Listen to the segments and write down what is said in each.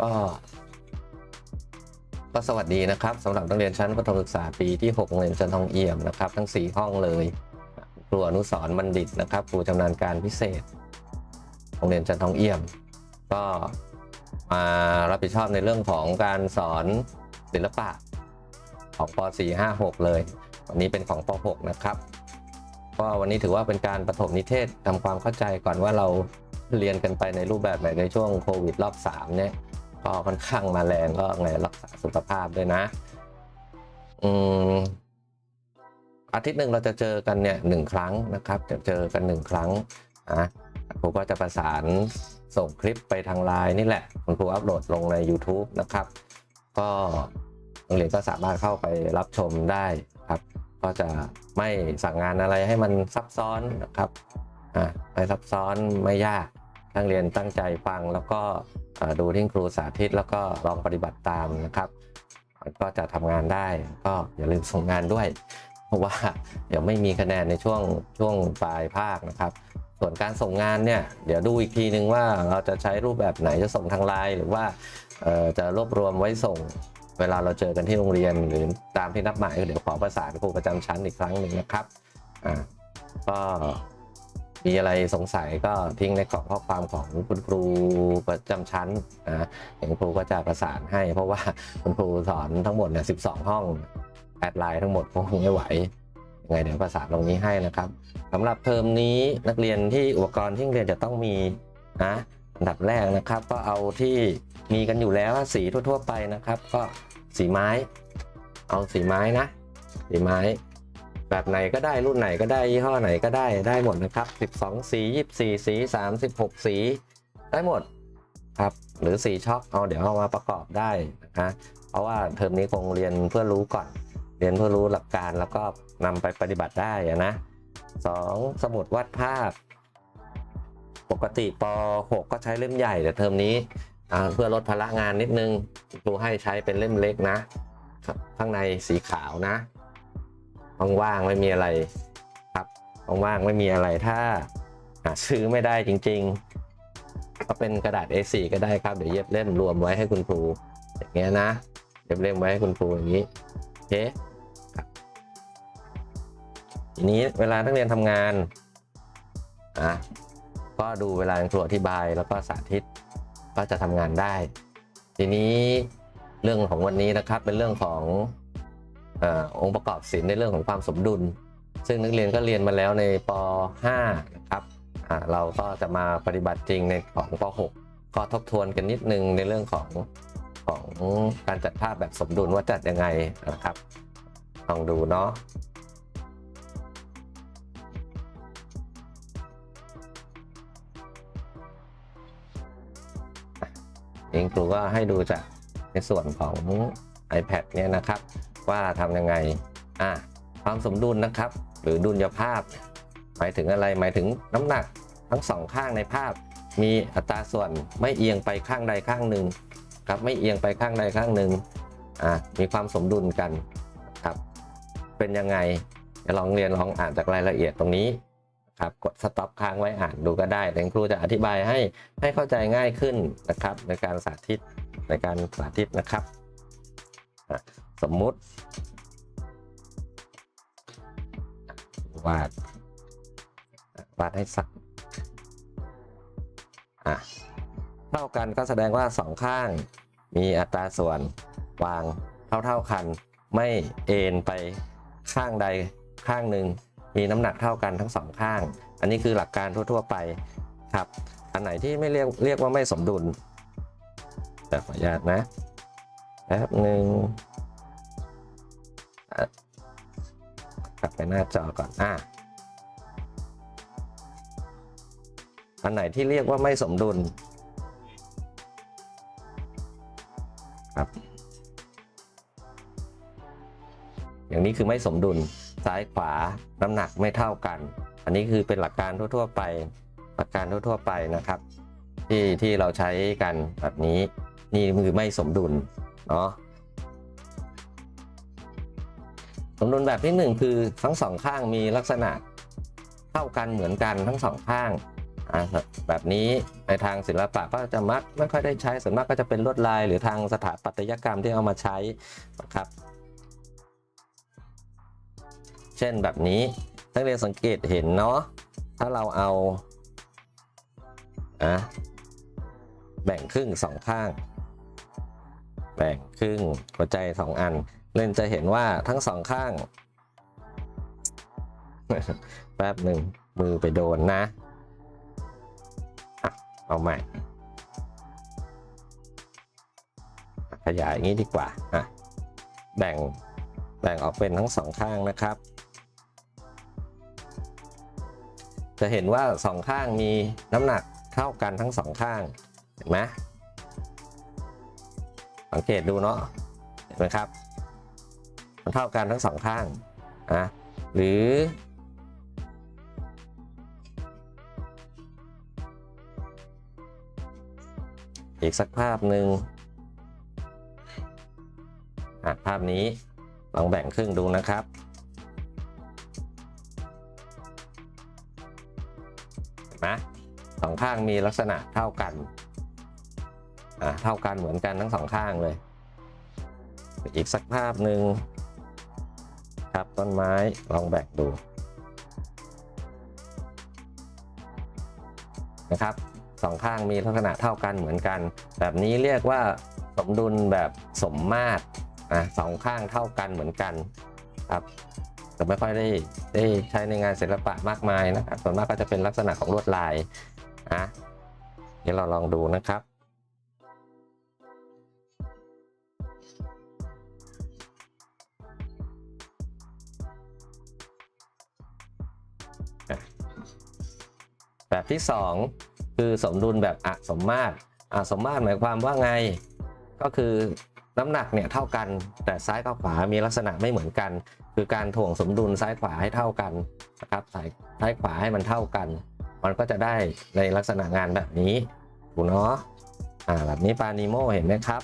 ก็ก็สวัสดีนะครับสำหรับนักเรียนชั้นประถมศึกษาปีที่6โรงเรียนจันทองเอี่ยมนะครับ ทั้ง 4 ห้องเลยครูอนุสรบัณฑิตนะครับครูชำนาญการพิเศษโรงเรียนจันทองเอี่ยม ก็มารับผิดชอบในเรื่องของการสอนศิลปะของป .4 5 6 เลย วันนี้เป็นของป .6 นะครับก็วันนี้ถือว่าเป็นการประถมนิเทศทำความเข้าใจก่อนว่าเราเรียนกันไปในรูปแบบไหนในช่วงโควิดรอบ3เนี่ย ก็ค่อนข้างมาแรงก็ไงรักษาสุขภาพด้วยนะ อืมอาทิตย์หนึ่งเราจะเจอกันเนี่ยหนึ่งครั้งนะครับ จะเจอกันหนึ่งครั้งนะครูก็จะประสานส่งคลิปไปทางไลน์นี่แหละคุณครูอัปโหลดลงใน YouTube นะครับ ก็นักเรียนก็สามารถเข้าไปรับชมได้ครับ ก็จะไม่สั่งงานอะไรให้มันซับซ้อนนะครับอ่าไม่ซับซ้อนไม่ยาก นักเรียนตั้งใจฟังแล้วก็ดูที่ครูสาธิตแล้วก็ลองปฏิบัติตามนะครับ ก็จะทำงานได้ก็อย่าลืมส่งงานด้วย เพราะว่าเดี๋ยวไม่มีคะแนนในช่วงช่วงปลายภาคนะครับ ส่วนการส่งงานเนี่ยเดี๋ยวดูอีกทีนึงว่าเราจะใช้รูปแบบไหนจะส่งทางไลน์หรือว่าจะรวบรวมไว้ส่งเวลาเราเจอกันที่โรงเรียนหรือตามที่นัดหมายเดี๋ยวขอประสานครูประจำชั้นอีกครั้งหนึ่งนะครับอ่าก็ มีอะไรสงสัยก็ทิ้งในกล่องข้อความของคุณครูประจำชั้นนะเห็นครูก็จะประสานให้ เพราะว่าคุณครูสอนทั้งหมดเนี่ย12ห้องแอดไลน์ทั้งหมดคงไม่ไหวยังไงเดี๋ยวประสานตรงนี้ให้นะครับสำหรับเทอมนี้นักเรียนที่อุปกรณ์ที่เรียนจะต้องมีนะอันดับแรกนะครับ ก็เอาที่มีกันอยู่แล้วสีทั่ว ๆ ไปนะครับ ก็สีไม้ เอาสีไม้นะสีไม้ แบบไหนก็ได้รุ่นไหนก็ได้ยี่ห้อไหนก็ได้ได้หมดนะครับ 12 สี 24 สี 36 สี ได้หมดครับ หรือสีช็อคเอาเดี๋ยวเอามาประกอบได้นะเพราะว่าเทอมนี้คงเรียนเพื่อรู้ก่อน เรียนเพื่อรู้หลักการแล้วก็นำไปปฏิบัติได้นะสองสมุดวาดภาพ ปกติป .6 ก็ใช้เล่มใหญ่แต่เทอมนี้เพื่อลดภาระงานนิดนึงครูให้ใช้เป็นเล่มเล็กนะ ข้างในสีขาวนะ ว่างๆไม่มีอะไรครับว่างๆไม่มีอะไรถ้าหาซื้อไม่ได้จริง ๆ ก็เป็นกระดาษ A4 ก็ได้ครับเดี๋ยวเย็บเล่มรวมไว้ให้คุณครูอย่างเงี้ยนะเย็บเล่มไว้ให้คุณครูอย่างนี้โอเคทีนี้เวลานักเรียนทำงานอะก็ดูเวลาครูอธิบายแล้วก็สาธิตก็จะทำงานได้ ทีนี้เรื่องของวันนี้นะครับเป็นเรื่องของ อองค์ประกอบศิลป์ในเรื่องของความสมดุล ซึ่งนักเรียนก็เรียนมาแล้วในป .5 นะครับเราก็จะมาปฏิบัติจริงในของป .6 ก็ทบทวนกันนิดนึงในเรื่องของของการจัดภาพแบบสมดุลว่าจัดยังไงนะครับลองดูเนาะเองครูก็ให้ดูจากในส่วนของ iPad เนี่ยนะครับ ว่าทำยังไงอะความสมดุลนะครับ หรือดุลยภาพ หมายถึงอะไรหมายถึงน้ำหนักทั้งสองข้างในภาพ มีอัตราส่วนไม่เอียงไปข้างใดข้างหนึ่งครับไม่เอียงไปข้างใดข้างหนึ่งอะมีความสมดุลกันครับเป็นยังไงลองเรียนลองอ่านจากรายละเอียดตรงนี้ครับกดสต็อปค้างไว้อ่านดูก็ได้แต่ครูจะอธิบายให้ให้เข้าใจง่ายขึ้นนะครับ ในการสาธิตในการสาธิตนะครับ สมมุติวาดวาดให้สักอะเท่ากันก็แสดงว่าสองข้างมีอัตราส่วนวางเท่าๆกัน ไม่เอ็นไปข้างใดข้างหนึ่งมีน้ำหนักเท่ากันทั้งสองข้าง อันนี้คือหลักการทั่ว ๆ ไปครับ อันไหนที่ไม่เรียกเรียกว่าไม่สมดุลแต่ขออนุญาตนะแป๊บหนึ่ง ไปหน้าจอก่อนอะอันไหนที่เรียกว่าไม่สมดุลครับอย่างนี้คือไม่สมดุลซ้ายขวาน้ำหนักไม่เท่ากัน อันนี้คือเป็นหลักการทั่ว ๆ ไปหลักการทั่ว ๆ ไปนะครับ ที่ที่เราใช้กันแบบนี้นี่คือไม่สมดุลเนาะ สมดุลแบบที่หนึ่งคือทั้งสองข้างมีลักษณะเท่ากันเหมือนกันทั้งสองข้างแบบนี้ในทางศิลปะก็จะมักไม่ค่อยได้ใช้ส่วนมากก็จะเป็นลวดลาย หรือทางสถาปัตยกรรมที่เอามาใช้นะครับ เช่นแบบนี้นักเรียนสังเกตเห็นเนาะถ้าเราเอาอะแบ่งครึ่งสองข้าง แบ่งครึ่งหัวใจสองอัน เล่นจะเห็นว่าทั้งสองข้าง แป๊บหนึ่งมือไปโดนนะเอาใหม่ ขยายอย่างนี้ดีกว่าอะแบ่งแบ่งออกเป็นทั้งสองข้างนะครับ จะเห็นว่าสองข้างมีน้ำหนักเท่ากันทั้งสองข้าง เห็นไหมสังเกตดูเนาะเห็นไหมครับ มันเท่ากันทั้งสองข้างอะหรือ อีกสักภาพหนึ่งภาพนี้ลองแบ่งครึ่งดูนะครับนไหมสองข้างมีลักษณะเท่ากันอะเท่ากันเหมือนกันทั้งสองข้างเลย อีกสักภาพหนึ่ง ครับ ต้นไม้ลองแบ่งดูนะครับสองข้างมีลักษณะเท่ากันเหมือนกัน แบบนี้เรียกว่าสมดุลแบบสมมาตรอะสองข้างเท่ากันเหมือนกันครับแต่ไม่ค่อยได้ได้ใช้ในงานศิลปะมากมายนะครับส่วนมากก็จะเป็นลักษณะของลวดลายอะเดี๋ยวเราลองดูนะครับ แบบที่ 2 คือสมดุลแบบอสมมาตรอสมมาตรหมายความว่าไง ก็คือน้ำหนักเนี่ยเท่ากันแต่ซ้ายกับขวามีลักษณะไม่เหมือนกัน คือการถ่วงสมดุลซ้ายขวาให้เท่ากันนะครับซ้ายซ้ายขวาให้มันเท่ากัน มันก็จะได้ในลักษณะงานแบบนี้ถูกเนาะอ่าแบบนี้ปลานิโมเห็นไหมครับ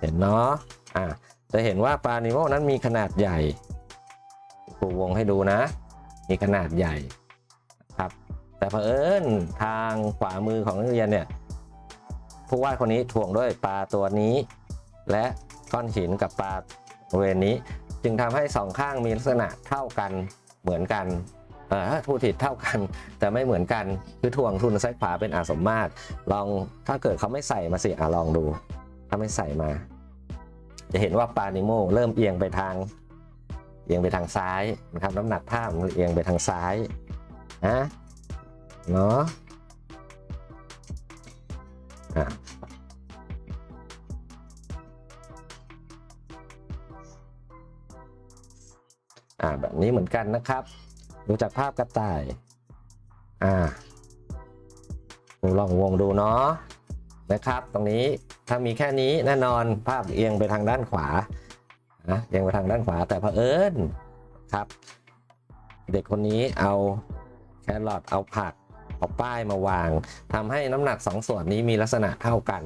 เห็นเนาะอ่าจะเห็นว่าปลานิโมนั้นมีขนาดใหญ่ครูวงให้ดูนะ มีขนาดใหญ่ แต่เผอิญทางขวามือของนักเรียนเนี่ยผู้วาดคนนี้ถ่วงด้วยปลาตัวนี้ และก้อนหินกับปลาบริเวณนี้ จึงทำให้สองข้างมีลักษณะเท่ากันเหมือนกันเออพูดผิดเท่ากัน แต่ไม่เหมือนกันคือถ่วงทุนซ้ายขวาเป็นอาสมมาตรลองถ้าเกิดเขาไม่ใส่มาสิอะลองดู ถ้าไม่ใส่มา จะเห็นว่าปลานิโมเริ่มเอียงไปทาง เอียงไปทางซ้ายนะครับ น้ำหนักภาพมันเอียงไปทางซ้ายนะ เนาะอะอ่าแบบนี้เหมือนกันนะครับ ดูจากภาพกระต่าย อ่าลองวงดูเนาะนะครับ ตรงนี้ถ้ามีแค่นี้แน่นอนภาพเอียงไปทางด้านขวานะเอียงไปทางด้านขวาแต่เผอิญครับ เด็กคนนี้เอาแครอทเอาผัก เอาป้ายมาวางทำให้น้ำหนักสองส่วนนี้มีลักษณะเท่ากัน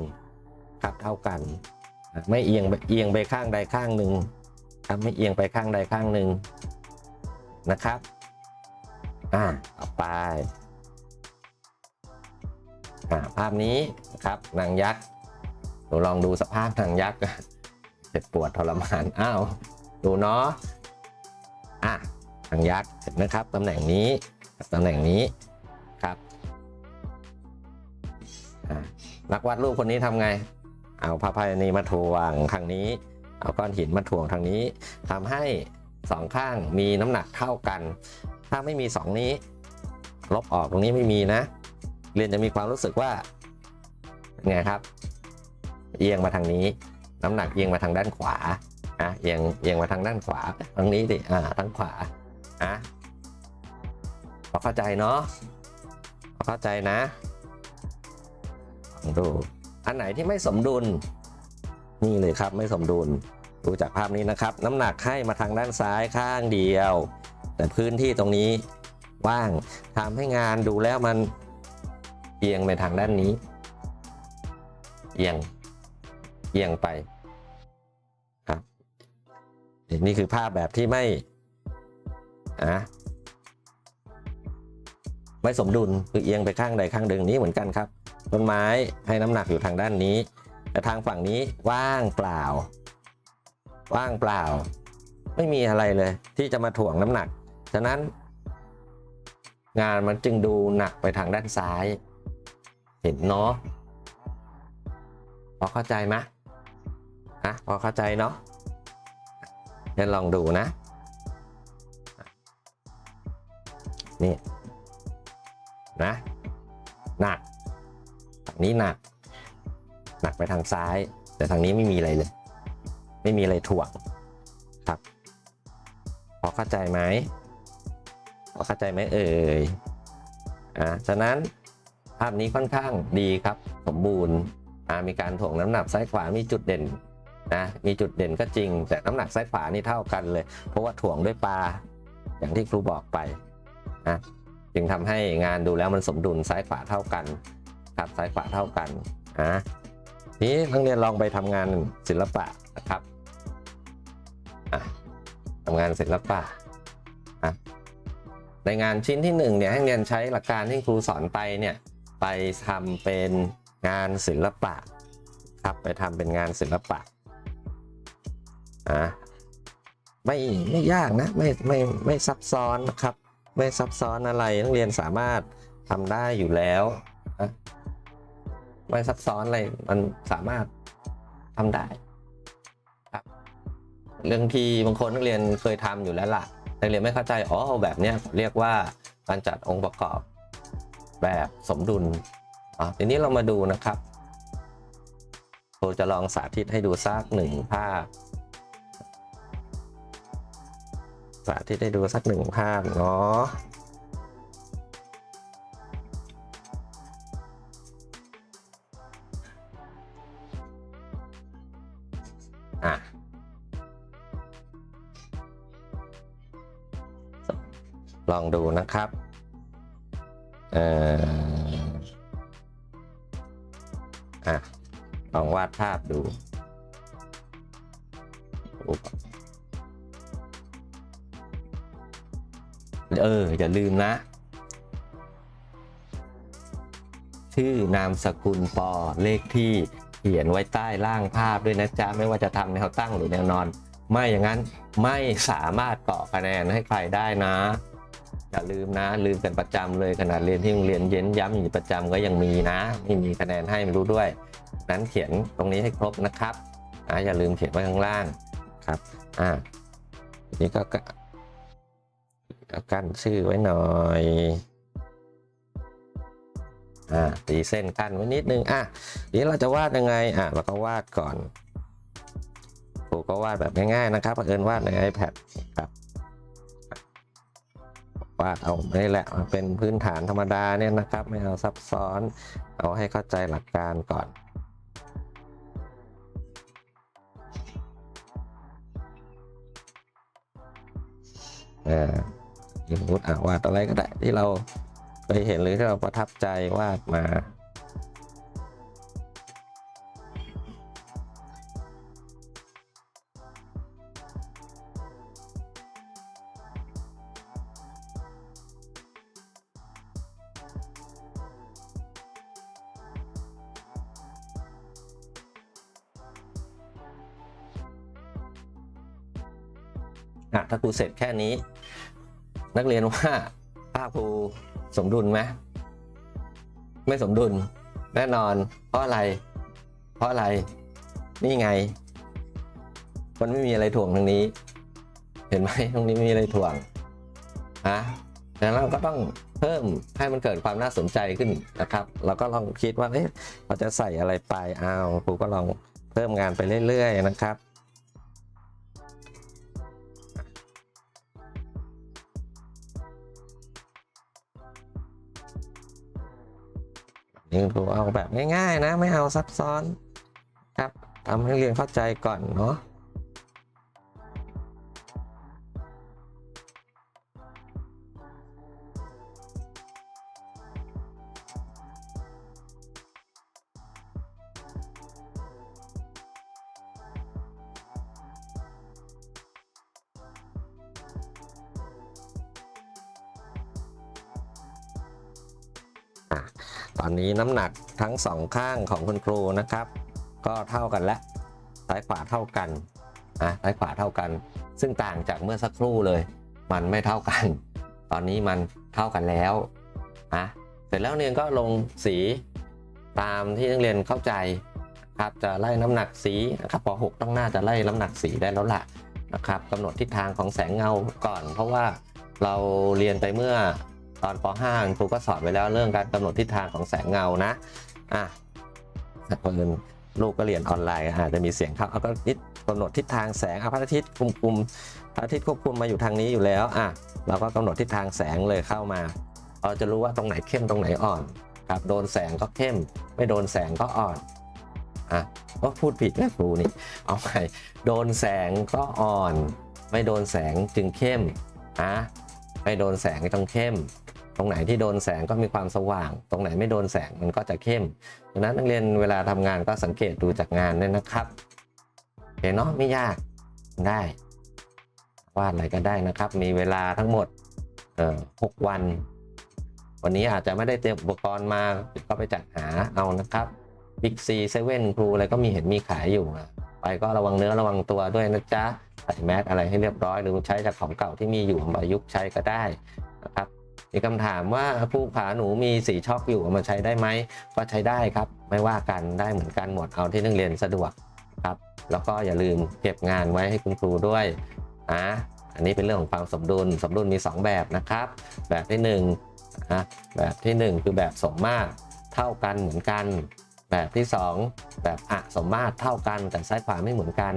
ครับเท่ากัน ไม่เอียงไปเอียงไปข้างใดข้างหนึ่งครับไม่เอียงไปข้างใดข้างหนึ่งนะครับอ่าต่อไปอ่าภาพนี้นะครับนางยักษ์เราลองดูสภาพนางยักษ์เจ็บปวดทรมานอ้าวดูเนาะอะนางยักษ์เห็นไหมครับตำแหน่งนี้ตำแหน่งนี้ นักวาดรูปคนนี้ทำไง เอาพระพายนีมาถ่วงทางนี้ เอาก้อนหินมาถ่วงทางนี้ทำให้สองข้างมีน้ำหนักเท่ากัน ถ้าไม่มีสองนี้ ลบออกตรงนี้ไม่มีนะ เรียนจะมีความรู้สึกว่าไงครับ เอียงมาทางนี้ น้ำหนักเอียงมาทางด้านขวาอะเอียงเอียงมาทางด้านขวาทางนี้ดิอ่าทางขวาอะพอเข้าใจเนาะพอเข้าใจนะ ดูอันไหนที่ไม่สมดุล นี่เลยครับไม่สมดุล ดูจากภาพนี้นะครับ น้ำหนักให้มาทางด้านซ้ายข้างเดียว แต่พื้นที่ตรงนี้ว่างทำให้งานดูแล้วมันเอียงไปทางด้านนี้ เอียงเอียงไปครับนี่คือภาพแบบที่ไม่อะไม่สมดุลคือเอียงไปข้างใดข้างหนึ่งนี้เหมือนกันครับ ต้นไม้ให้น้ำหนักอยู่ทางด้านนี้ แต่ทางฝั่งนี้ว่างเปล่า ว่างเปล่า ไม่มีอะไรเลย ที่จะมาถ่วงน้ำหนัก ฉะนั้น งานมันจึงดูหนักไปทางด้านซ้าย เห็นเนาะพอเข้าใจไหมฮะพอเข้าใจเนาะเดี๋ยวลองดูนะ นี่ นะ หนัก นี้หนัก หนักไปทางซ้าย แต่ทางนี้ไม่มีอะไรเลย ไม่มีอะไรถ่วงครับ พอเข้าใจไหมพอเข้าใจไหมเอ่ยอ่าฉะนั้นภาพนี้ค่อนข้างดีครับ สมบูรณ์มีการถ่วงน้ำหนักซ้ายขวามีจุดเด่นนะมีจุดเด่นก็จริง แต่น้ำหนักซ้ายขวานี่เท่ากันเลย เพราะว่าถ่วงด้วยปลาอย่างที่ครูบอกไปนะจึงทำให้งานดูแล้วมันสมดุลซ้ายขวาเท่ากัน ครับซ้ายขวาเท่ากันอะนี้นักเรียนลองไปทำงานศิลปะนะครับอะทำงานศิลปะอะในงานชิ้นที่หนึ่งเนี่ยให้เรียนใช้หลักการที่ครูสอนไปเนี่ยไปทำเป็นงานศิลปะครับไปทำเป็นงานศิลปะอะไม่ไม่ยากนะไม่ไม่ไม่ซับซ้อนนะครับ ไม่ซับซ้อนอะไรนักเรียนสามารถทำได้อยู่แล้วนะ ไม่ซับซ้อนอะไรมันสามารถทำได้ครับ เรื่องที่บางคนนักเรียนเคยทำอยู่แล้วล่ะนักเรียนไม่เข้าใจอ๋อแบบเนี้ยเรียกว่าการจัดองค์ประกอบแบบสมดุลอะทีนี้เรามาดูนะครับครูจะลองสาธิตให้ดูสักหนึ่งภาพ สาธิตให้ดูสักหนึ่งภาพเนาะ อะลองดูนะครับเอ่ออะลองวาดภาพดูอเออ อย่าลืมนะ ชื่อนามสกุลปอเลขที่ ขียนไว้ใต้ล่างภาพด้วยนะจ๊ะ ไม่ว่าจะทำแนวตั้งหรือแนวนอน ไม่อย่างนั้นไม่สามารถเกาะคะแนนให้ใครได้นะ อย่าลืมนะ ลืมกันประจำเลยขนาดเรียนที่โรงเรียนเย็นย้ำอยู่ประจำก็ยังมีนะไม่มีคะแนนให้ไม่รู้ด้วย นั้นเขียนตรงนี้ให้ครบนะครับอ่าอย่าลืมเขียนไว้ข้างล่างครับอ่านี่ก็เอากั้นชื่อไว้หน่อย อ่าตีเส้นกั้นไว้นิดนึงอะทีนี้เราจะวาดยังไงอะเราก็วาดก่อนครูก็วาดแบบง่ายๆนะครับเอิญวาดใน iPad ครับวาดเอาไม่แหละเป็นพื้นฐานธรรมดาเนี่ยนะครับ ไม่เอาซับซ้อนเอาให้เข้าใจหลักการก่อนอ่าสมมติอะวาดอะไรก็ได้ที่เรา เคยเห็นหรือที่เราประทับใจวาดมา อะถ้าครูเสร็จแค่นี้ นักเรียนว่าภาพครู สมดุลไหมไม่สมดุล แน่นอน เพราะอะไร เพราะอะไร นี่ไง มันไม่มีอะไรถ่วงตรงนี้ เห็นไหมตรงนี้ไม่มีอะไรถ่วงฮะดังนั้นเราก็ต้องเพิ่มให้มันเกิดความน่าสนใจขึ้นนะครับ เราก็ลองคิดว่าเอ๊ะเราจะใส่อะไรไปอ้าวครูก็ลองเพิ่มงานไปเรื่อยๆนะครับ ยิงครูเอาแบบง่ายๆ นะ ไม่เอาซับซ้อนครับทำให้เรียนเข้าใจก่อนเนาะอะ ตอนนี้น้ำหนักทั้งสองข้างของคุณครูนะครับ ก็เท่ากันแล้วซ้ายขวาเท่ากันนะซ้ายขวาเท่ากัน ซึ่งต่างจากเมื่อสักครู่เลย มันไม่เท่ากัน ตอนนี้มันเท่ากันแล้วนะเสร็จแล้วเรียนก็ลงสีตามที่นักเรียนเข้าใจครับจะไล่น้ำหนักสีนะครับป .6 ต้องน่าจะไล่น้ำหนักสีได้แล้วล่ะนะครับกำหนดทิศทางของแสงเงาก่อน เพราะว่าเราเรียนไปเมื่อ ตอนป .5 ครูก็สอนไปแล้วเรื่องการกำหนดทิศทางของแสงเงานะอะคนอื่นลูกก็เรียนออนไลน์อาจจะมีเสียงเข้าเอาก็นิดกำหนดทิศทางแสงอะพระอาทิตย์คุมคุมพระอาทิตย์ควบคุมมาอยู่ทางนี้อยู่แล้วอะเราก็กำหนดทิศทางแสงเลยเข้ามา เราจะรู้ว่าตรงไหนเข้มตรงไหนอ่อนครับโดนแสงก็เข้ม ไม่โดนแสงก็อ่อนอะก็พูดผิดนะครูนี่เอาใหม่โดนแสงก็อ่อน ไม่โดนแสงจึงเข้มอะไม่โดนแสงต้องเข้ม รงไหนที่โดนแสงก็มีความสว่าง ตรงไหนไม่โดนแสงมันก็จะเข้มดังนั้นนักเรียนเวลาทำงานก็สังเกตดูจากงานเนี่ยนะครับเห็นเนาะไม่ยากได้วาดอะไรก็ได้นะครับ มีเวลาทั้งหมดเอ่อหกวัน วันนี้อาจจะไม่ได้เตรียมอุปกรณ์มาก็ไปจัดหาเอานะครับ Big C 7ครูอะไรก็มีเห็นมีขายอยู่ไปก็ระวังเนื้อระวังตัวด้วยนะจ๊ะใส่แมสอะไรให้เรียบร้อย หรือใช้จากของเก่าที่มีอยู่มายุกต์ใช้ก็ได้นะครับ มีคำถามว่าผู้ขาหนูมีสีช็อกอยู่เอามาใช้ได้ไหมก็ใช้ได้ครับ ไม่ว่ากันได้เหมือนกันหมดเอาที่นักเรียนสะดวกครับ แล้วก็อย่าลืมเก็บงานไว้ให้คุณครูด้วยนะอันนี้เป็นเรื่องของความสมดุลสมดุลมี 2 แบบนะครับ แบบที่1นะแบบที่ 1 คือแบบสมมาตรเท่ากันเหมือนกัน แบบที่ 2 แบบอะสมมาตรเท่ากันแต่ซ้ายขวาไม่เหมือนกัน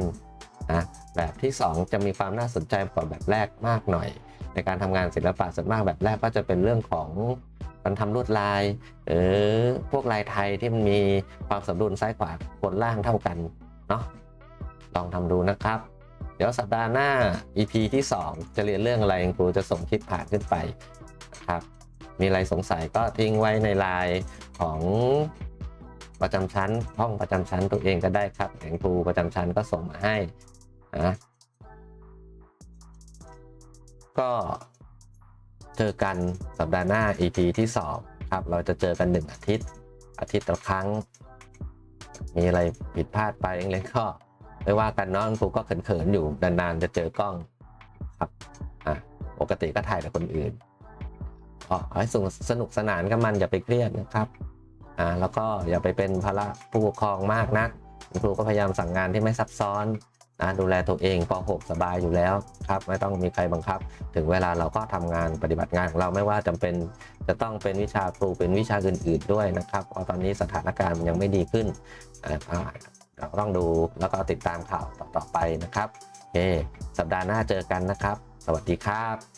นะแบบที่ 2 จะมีความน่าสนใจกว่าแบบแรกมากหน่อย ในการทำงานศิลปะส่วนมากแบบแรกก็จะเป็นเรื่องของการทำลวดลาย หรือพวกลายไทยที่มันมีความสมดุลซ้ายขวาบนล่างเท่ากันเนาะลองทำดูนะครับ เดี๋ยวสัปดาห์หน้า EP ที่ 2 จะเรียนเรื่องอะไรครูจะส่งคลิปผ่านขึ้นไปนะครับมีอะไรสงสัยก็ทิ้งไว้ในไลน์ของประจำชั้น ห้องประจำชั้นตัวเองก็ได้ครับแหงครูประจำชั้นก็ส่งมาให้นะ ก็เจอกันสัปดาห์หน้า EP ที่2ครับ เราจะเจอกัน 1 อาทิตย์ อาทิตย์ละครั้ง มีอะไรผิดพลาดไปเล็กๆก็ไม่ว่ากันเนาะครูก็เขินๆอยู่นานๆจะเจอกล้องครับอะปกติก็ถ่ายกับคนอื่นก็ขอให้สนุกสนุกสนานกับมันอย่าไปเครียดนะครับอ่าแล้วก็อย่าไปเป็นภาระผู้ปกครองมากนักครูก็พยายามสั่งงานที่ไม่ซับซ้อน นะดูแลตัวเองป .6 สบายอยู่แล้วครับไม่ต้องมีใครบังคับ ถึงเวลาเราก็ทำงานปฏิบัติงานของเราไม่ว่าจำเป็นจะต้องเป็นวิชาครูเป็นวิชาอื่น ๆด้วยนะครับเพราะตอนนี้สถานการณ์มันยังไม่ดีขึ้นเราต้องดูแล้วก็ติดตามข่าวต่อๆไปนะครับโอเคสัปดาห์หน้าเจอกันนะครับ สวัสดีครับ